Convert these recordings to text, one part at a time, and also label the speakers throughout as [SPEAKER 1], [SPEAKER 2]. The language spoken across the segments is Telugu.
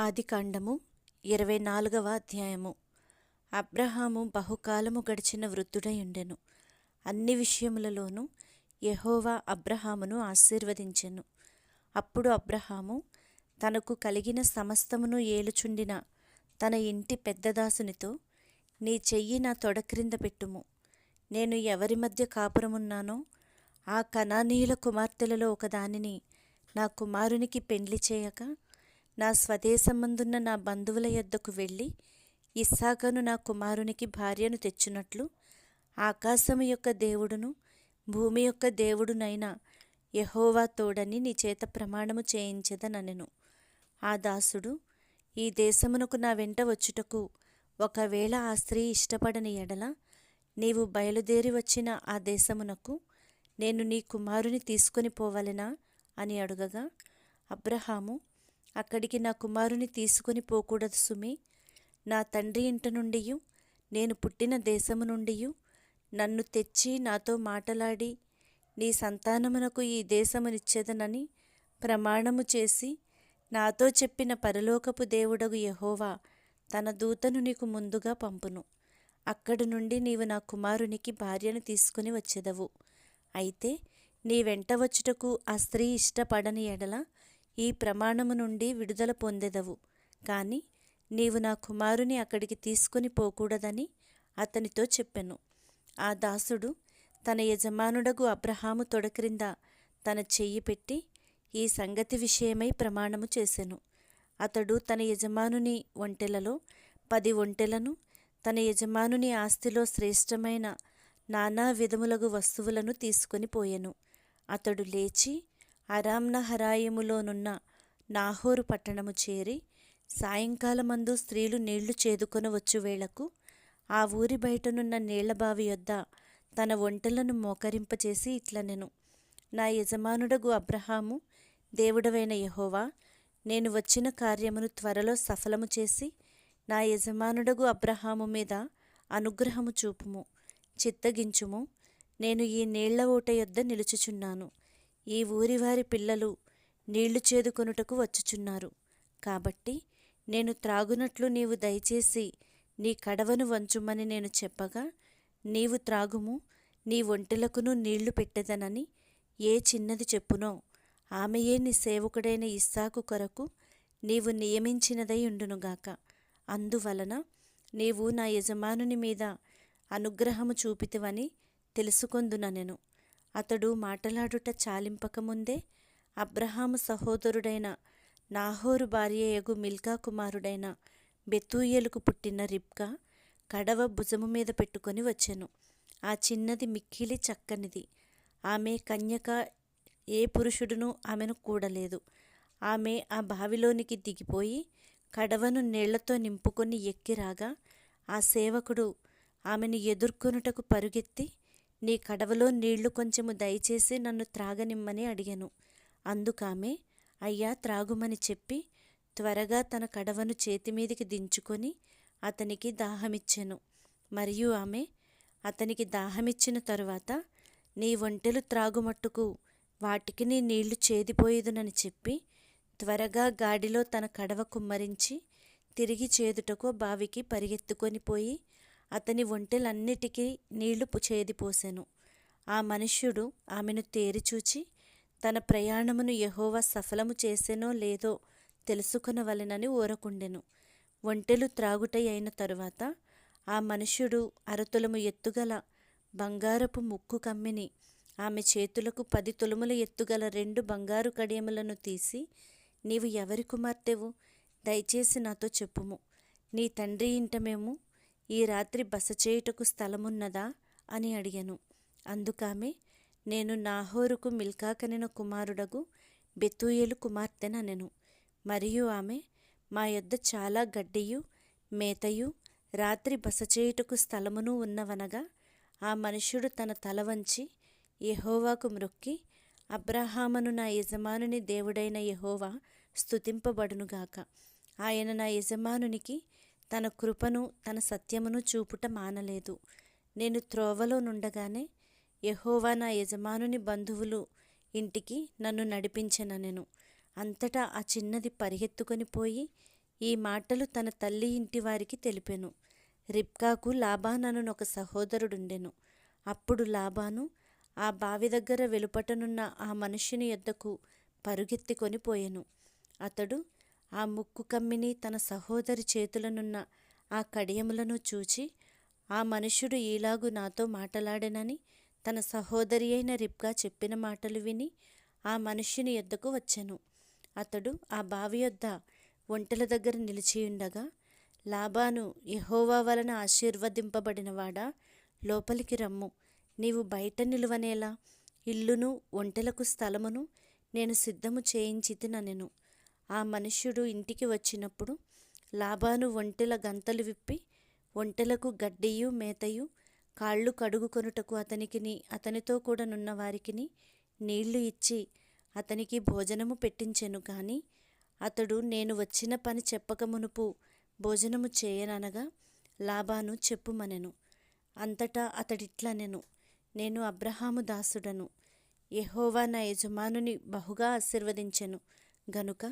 [SPEAKER 1] ఆదికాండము ఇరవై నాలుగవ అధ్యాయము. అబ్రహాము బహుకాలము గడిచిన వృద్ధుడై ఉండెను. అన్ని విషయములలోనూ యహోవా అబ్రహామును ఆశీర్వదించెను. అప్పుడు అబ్రహాము తనకు కలిగిన సమస్తమును ఏలుచుండిన తన ఇంటి పెద్దదాసునితో నీ చెయ్యి నా తొడ క్రింద పెట్టుము. నేను ఎవరి మధ్య కాపురమున్నానో ఆ కణానీయుల కుమార్తెలలో ఒకదానిని నా కుమారునికి పెండ్లి చేయక నా స్వదేశమందున్న నా బంధువుల యొద్దకు వెళ్ళి ఇస్సాకను నా కుమారునికి భార్యను తెచ్చినట్లు ఆకాశము యొక్క దేవుడును భూమి యొక్క దేవుడునైన యహోవా తోడని నీ చేత ప్రమాణము చేయించదనెను. ఆ దాసుడు ఈ దేశమునకు నా వెంట వచ్చుటకు ఒకవేళ ఆ స్త్రీ ఇష్టపడని ఎడల నీవు బయలుదేరి వచ్చిన ఆ దేశమునకు నేను నీ కుమారుని తీసుకొని పోవలెనా అని అడుగగా అబ్రహాము అక్కడికి నా కుమారుని తీసుకొని పోకూడదు సుమి. నా తండ్రి ఇంట నుండి నేను పుట్టిన దేశము నుండి నన్ను తెచ్చి నాతో మాటలాడి నీ సంతానమునకు ఈ దేశమునిచ్చేదనని ప్రమాణము చేసి నాతో చెప్పిన పరలోకపు దేవుడగు యహోవా తన దూతను నీకు ముందుగా పంపును. అక్కడి నుండి నీవు నా కుమారునికి భార్యను తీసుకుని వచ్చెదవు. అయితే నీ వెంట వచ్చుటకు ఆ స్త్రీ ఇష్టపడని ఎడల ఈ ప్రమాణము నుండి విడుదల పొందెదవు. కాని నీవు నా కుమారుని అక్కడికి తీసుకొని పోకూడదని అతనితో చెప్పెను. ఆ దాసుడు తన యజమానుడగు అబ్రహాము తొడ క్రింద తన చెయ్యి పెట్టి ఈ సంగతి విషయమై ప్రమాణము చేసెను. అతడు తన యజమానుని ఒంటెలలో పది ఒంటెలను తన యజమానుని ఆస్తిలో శ్రేష్టమైన నానా విధములగు వస్తువులను తీసుకొని పోయెను. అతడు లేచి అరామ్నహరాయములోనున్న నాహోరు పట్టణము చేరి సాయంకాలమందు స్త్రీలు నీళ్ళు చేదుకొనవచ్చు వేళకు ఆ ఊరి బయటనున్న నీళ్ళబావి యొద్ద తన ఒంటలను మోకరింపచేసి ఇట్లనెను. నా యజమానుడగు అబ్రహాము దేవుడవైన యహోవా నేను వచ్చిన కార్యమును త్వరలో సఫలము చేసి నా యజమానుడగు అబ్రహాము మీద అనుగ్రహము చూపుము చిత్తగించుము. నేను ఈ నీళ్ళ ఓట యొద్ద నిలుచుచున్నాను. ఈ ఊరివారి పిల్లలు నీళ్ళు చేదుకొనుటకు వచ్చుచున్నారు. కాబట్టి నేను త్రాగునట్లు నీవు దయచేసి నీ కడవను వంచుమని నేను చెప్పగా నీవు త్రాగుము నీ ఒంటెలకును నీళ్ళు పెట్టెదనని ఏ చిన్నది చెప్పునో ఆమెయే నీ సేవకుడైన ఇస్సాకు కొరకు నీవు నియమించినదై ఉండునుగాక. అందువలన నీవు నా యజమానుని మీద అనుగ్రహము చూపితివని తెలుసుకొందున నేను. అతడు మాటలాడుట చాలింపకముందే అబ్రహాము సహోదరుడైన నాహోరు భార్యయగు మిల్కా కుమారుడైన బెతూయలకు పుట్టిన రిబ్కా కడవ భుజము మీద పెట్టుకొని వచ్చెను. ఆ చిన్నది మిక్కిలి చక్కనిది. ఆమె కన్యక ఏ పురుషుడును ఆమెను కూడలేదు. ఆమె ఆ బావిలోనికి దిగిపోయి కడవను నీళ్ళతో నింపుకొని ఎక్కిరాగా ఆ సేవకుడు ఆమెను ఎదుర్కొనుటకు పరుగెత్తి నీ కడవలో నీళ్ళు కొంచెము దయచేసి నన్ను త్రాగనిమ్మని అడిగాను. అందుకామె అయ్యా త్రాగుమని చెప్పి త్వరగా తన కడవను చేతిమీదికి దించుకొని అతనికి దాహమిచ్చాను. మరియు ఆమె అతనికి దాహమిచ్చిన తరువాత నీ ఒంటెలు త్రాగుమట్టుకు వాటికి నీ నీళ్ళు చేదిపోయేదునని చెప్పి త్వరగా గాడిలో తన కడవ కుమ్మరించి తిరిగి చేదుటకు బావికి పరిగెత్తుకొని పోయి అతని ఒంటెలన్నిటికీ నీళ్ళు చేదిపోసెను ఆ మనుష్యుడు ఆమెను తేరిచూచి తన ప్రయాణమును యహోవా సఫలము చేసెనో లేదో తెలుసుకొనవలెనని ఊరకుండెను. ఒంటెలు త్రాగుటై అయిన తరువాత ఆ మనుష్యుడు అరతులము ఎత్తుగల బంగారపు ముక్కు కమ్మిని ఆమె చేతులకు పది తులముల ఎత్తుగల రెండు బంగారు కడియములను తీసి నీవు ఎవరి కుమార్తెవు? దయచేసి నాతో చెప్పుము. నీ తండ్రి ఇంట మేము ఈ రాత్రి బస చేయుటకు స్థలమున్నదా? అని అడిగాను. అందుకామె నేను నాహోరుకు మిల్కాకనిన కుమారుడగు బెతూయేలు కుమార్తెననెను మరియు ఆమె మా యొద్ద చాలా గడ్డియు మేతయు రాత్రి బస చేయుటకు స్థలమును ఉన్నవనగా ఆ మనుష్యుడు తన తల వంచి యహోవాకు మ్రొక్కి అబ్రహామను నా యజమానుని దేవుడైన యహోవా స్థుతింపబడునుగాక ఆయన నా యజమానునికి తన కృపను తన సత్యమును చూపుట మానలేదు. నేను త్రోవలో నుండగానే యహోవా నా యజమానుని బంధువులు ఇంటికి నన్ను నడిపించననెను అంతటా ఆ చిన్నది పరిగెత్తుకొని పోయి ఈ మాటలు తన తల్లి ఇంటి వారికి తెలిపెను. రిబ్కాకు ఒక సహోదరుడుండెను. అప్పుడు లాబాను ఆ బావి దగ్గర వెలుపటనున్న ఆ మనిషిని యొద్దకు పరుగెత్తికొని పోయెను. అతడు ఆ ముక్కు కమ్మిని తన సహోదరి చేతులనున్న ఆ కడియములను చూచి ఆ మనుషుడు ఈలాగు నాతో మాటలాడెనని తన సహోదరి అయిన రిప్గా చెప్పిన మాటలు విని ఆ మనుష్యుని యొద్దకు వచ్చెను. అతడు ఆ బావి యొద్ద ఒంటెల దగ్గర నిలిచియుండగా లాబాను యహోవా వలన ఆశీర్వదింపబడినవాడా? లోపలికి రమ్ము. నీవు బయట నిలువనేలా. ఇల్లును ఒంటెలకు స్థలమును నేను సిద్ధము చేయించితిననెను. ఆ మనుష్యుడు ఇంటికి వచ్చినప్పుడు లాభాను ఒంటెల గంతలు విప్పి ఒంటెలకు గడ్డియు మేతయు కాళ్ళు కడుగుకొనుటకు అతనికిని అతనితో కూడా నున్న వారికిని నీళ్ళు ఇచ్చి అతనికి భోజనము పెట్టించెను కానీ అతడు నేను వచ్చిన పని చెప్పక మునుపు భోజనము చేయననగా లాభాను చెప్పుమనెను. అంతటా అతడిట్లనెను నేను అబ్రహాము దాసుడను ఎహోవా నా యజమానుని బహుగా ఆశీర్వదించెను. గనుక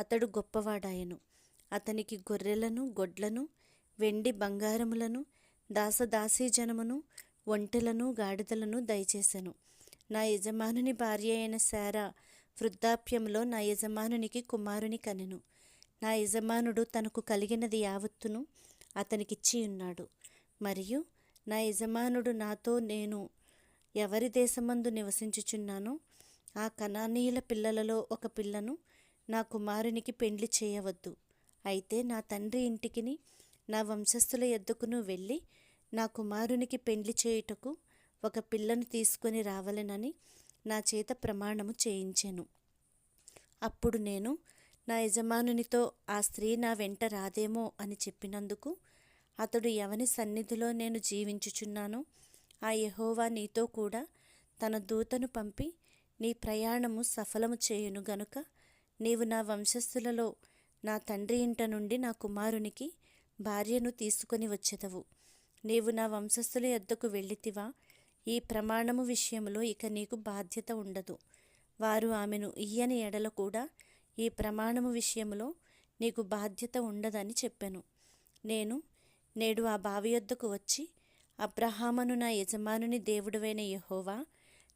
[SPEAKER 1] అతడు గొప్పవాడాయను. అతనికి గొర్రెలను గొడ్లను వెండి బంగారములను దాసదాసీజనమును ఒంటెలను గాడిదలను దయచేశాను నా యజమానుని భార్య అయిన శారా వృద్ధాప్యంలో నా యజమానునికి కుమారుని కనెను. నా యజమానుడు తనకు కలిగినది యావత్తును అతనికిచ్చి ఉన్నాడు. మరియు నా యజమానుడు నాతో నేను ఎవరి దేశమందు నివసించుచున్నానో ఆ కణానీయుల పిల్లలలో ఒక పిల్లను నా కుమారునికి పెండ్లి చేయవద్దు. అయితే నా తండ్రి ఇంటికిని నా వంశస్థుల ఎద్దుకును వెళ్ళి నా కుమారునికి పెండ్లి చేయుటకు ఒక పిల్లను తీసుకొని రావలెనని నా చేత ప్రమాణము చేయించాను. అప్పుడు నేను నా యజమానునితో ఆ స్త్రీ నా వెంట రాదేమో అని చెప్పినందుకు అతడు ఎవని సన్నిధిలో నేను జీవించుచున్నానో ఆ యహోవా నీతో కూడా తన దూతను పంపి నీ ప్రయాణము సఫలము చేయును గనుక నీవు నా వంశస్థులలో నా తండ్రి ఇంట నుండి నా కుమారునికి భార్యను తీసుకొని వచ్చేదవు. నీవు నా వంశస్థుల యొద్దకు వెళ్ళితివా? ఈ ప్రమాణము విషయంలో ఇక నీకు బాధ్యత ఉండదు. వారు ఆమెను ఇయ్యని ఎడల కూడా ఈ ప్రమాణము విషయంలో నీకు బాధ్యత ఉండదని చెప్పాను. నేను నేడు ఆ బావి యొద్దకు వచ్చి అబ్రహామను నా యజమానుని దేవుడువైన యహోవా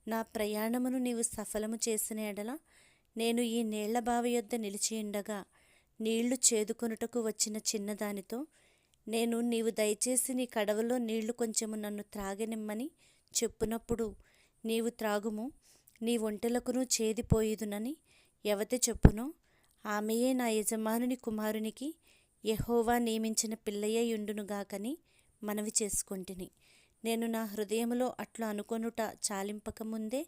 [SPEAKER 1] నా ప్రయాణమును నీవు సఫలము చేసిన ఎడల నేను ఈ నీళ్ళబావి యొద్ద నిలిచియుండగా నీళ్ళు చేదుకొనుటకు వచ్చిన చిన్నదానితో నేను నీవు దయచేసి నీ కడవలో నీళ్ళు కొంచెము నన్ను త్రాగనిమ్మని చెప్పునప్పుడు నీవు త్రాగుము నీ ఒంటెలకును చేదిపోయిదునని ఎవతి చెప్పునో ఆమెయే నా యజమానుని కుమారునికి యహోవా నియమించిన పిల్లయ్యుండునుగాకని మనవి చేసుకొంటిని. నేను నా హృదయములో అట్లు అనుకొనుట చాలింపకముందే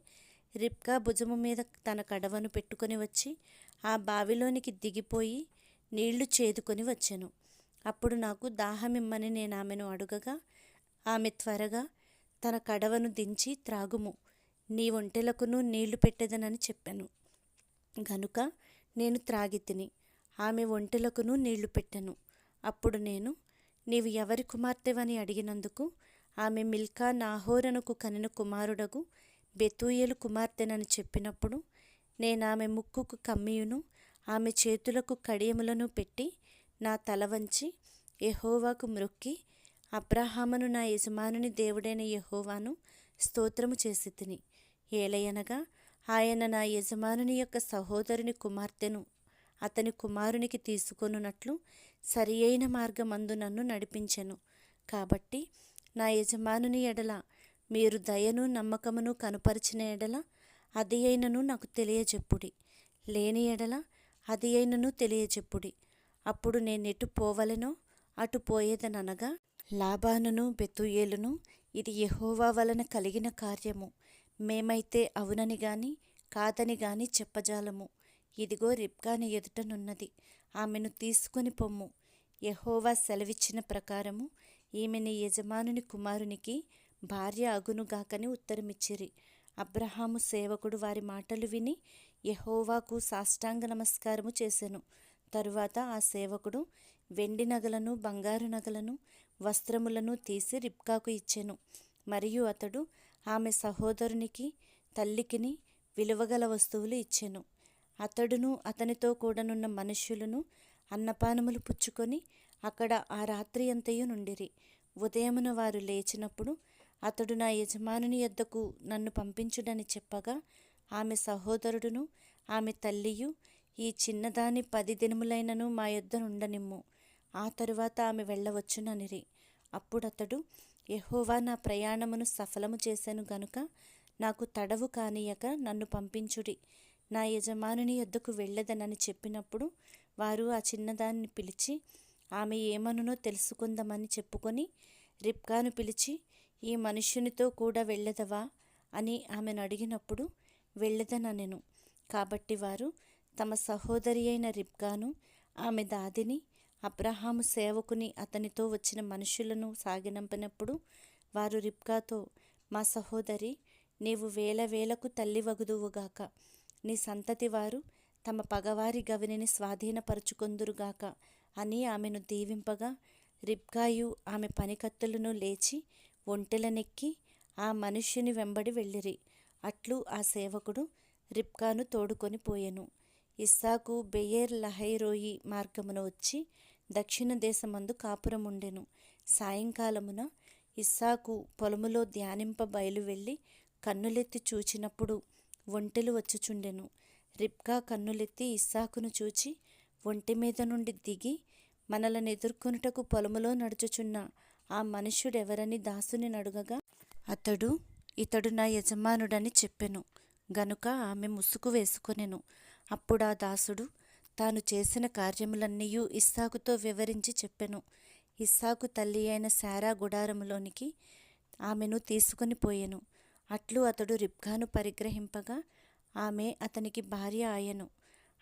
[SPEAKER 1] రిబ్కా భుజము మీద తన కడవను పెట్టుకొని వచ్చి ఆ బావిలోనికి దిగిపోయి నీళ్ళు చేదుకొని వచ్చెను. అప్పుడు నాకు దాహమిమ్మని నేను ఆమెను అడుగగా ఆమె త్వరగా తన కడవను దించి త్రాగుము నీ ఒంటెలకును నీళ్ళు పెట్టెదనని చెప్పాను. గనుక నేను త్రాగి తిని ఆమె ఒంటెలకును నీళ్ళు పెట్టెను. అప్పుడు నేను నీవు ఎవరి కుమార్తెవని అడిగినందుకు ఆమె మిల్కా నాహోరనుకు కనిన కుమారుడగు బెతూయేలు కుమార్తెనని చెప్పినప్పుడు నేను ఆమె ముక్కుకు కమ్మియును ఆమె చేతులకు కడియములను పెట్టి నా తల వంచి యహోవాకు మ్రొక్కి అబ్రహామును నా యజమానుని దేవుడైన యహోవాను స్తోత్రము చేసి తిని. ఏలయనగా ఆయన నా యజమానుని యొక్క సహోదరుని కుమార్తెను అతని కుమారునికి తీసుకొనున్నట్లు సరియైన మార్గమందు నన్ను నడిపించెను. కాబట్టి నా యజమానుని ఎడల మీరు దయను నమ్మకమును కనుపరిచిన ఎడల అది అయినను నాకు తెలియజెప్పుడి లేని ఎడల అది అయినను తెలియజెప్పుడి అప్పుడు నేనెటు పోవలెనో అటు పోయేదనగా లాబానును బెతుయేలును ఇది యహోవా వలన కలిగిన కార్యము. మేమైతే అవునని గాని కాదని గాని చెప్పజాలము. ఇదిగో రిబ్కాని ఎదుటనున్నది ఆమెను తీసుకొని పొమ్ము. యహోవా సెలవిచ్చిన ప్రకారము ఈమెని యజమానుని కుమారునికి భార్య అగునుగాకని ఉత్తరమిచ్చిరి. అబ్రహాము సేవకుడు వారి మాటలు విని యెహోవాకు సాష్టాంగ నమస్కారము చేసెను. తరువాత ఆ సేవకుడు వెండి నగలను బంగారు నగలను వస్త్రములను తీసి రిబ్కాకు ఇచ్చెను. మరియు అతడు ఆమె సహోదరునికి తల్లికిని విలువగల వస్తువులు ఇచ్చెను. అతడును అతనితో కూడనున్న మనుష్యులను అన్నపానములు పుచ్చుకొని అక్కడ ఆ రాత్రి అంతయు నుండిరి. ఉదయమున వారు లేచినప్పుడు అతడు నా యజమానుని యొద్దకు నన్ను పంపించుడని చెప్పగా ఆమె సహోదరుడును ఆమె తల్లియు ఈ చిన్నదాని పది దినములైనను మా యొద్ద ఉండనిమ్ము ఆ తరువాత ఆమె వెళ్ళవచ్చుననిరి. అప్పుడతడు ఎహోవా నా ప్రయాణమును సఫలము చేశాను గనుక నాకు తడవు కానీయక నన్ను పంపించుడి. నా యజమానుని యొద్దకు వెళ్ళదనని చెప్పినప్పుడు వారు ఆ చిన్నదాన్ని పిలిచి ఆమె ఏమనునో తెలుసుకుందామని చెప్పుకొని రిబ్కాను పిలిచి ఈ మనుష్యునితో కూడా వెళ్ళదవా? అని ఆమెను అడిగినప్పుడు వెళ్ళదననెను కాబట్టి వారు తమ సహోదరి అయిన రిబ్గాను ఆమె దాదిని అబ్రహాము సేవకుని అతనితో వచ్చిన మనుషులను సాగినంపినప్పుడు వారు రిబ్కాతో మా సహోదరి నీవు వేల వేలకు తల్లి వగుదువుగాక నీ సంతతి వారు తమ పగవారి గవినిని స్వాధీనపరుచుకొందురుగాక అని ఆమెను దీవింపగా రిబ్కాయు ఆమె పనికత్తులను లేచి ఒంటెలనెక్కి ఆ మనుష్యుని వెంబడి వెళ్ళిరి. అట్లు ఆ సేవకుడు రిబ్కాను తోడుకొని పోయెను. ఇస్సాకు బెయేర్ లహైరోయి మార్గమున వచ్చి దక్షిణ దేశమందు కాపురముండెను. సాయంకాలమున ఇస్సాకు పొలములో ధ్యానింప బయలు వెళ్ళి కన్నులెత్తి చూచినప్పుడు ఒంటెలు వచ్చుచుండెను. రిబ్కా కన్నులెత్తి ఇస్సాకును చూచి ఒంటె మీద నుండి దిగి మనలను ఎదుర్కొనుటకు పొలములో నడుచుచున్న ఆ మనుష్యుడెవరని దాసుని నడుగగా? అతడు ఇతడు నా యజమానుడని చెప్పెను. గనుక ఆమె ముసుగు వేసుకొనెను. అప్పుడా దాసుడు తాను చేసిన కార్యములన్నీయూ ఇస్సాకుతో వివరించి చెప్పెను. ఇస్సాకు తల్లి అయిన శారా గుడారములోనికి ఆమెను తీసుకొని పోయెను. అట్లు అతడు రిబ్గాను పరిగ్రహింపగా ఆమె అతనికి భార్య ఆయను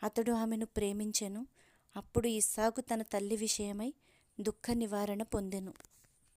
[SPEAKER 1] అతడు ఆమెను ప్రేమించెను. అప్పుడు ఇస్సాకు తన తల్లి విషయమై దుఃఖ నివారణ పొందెను.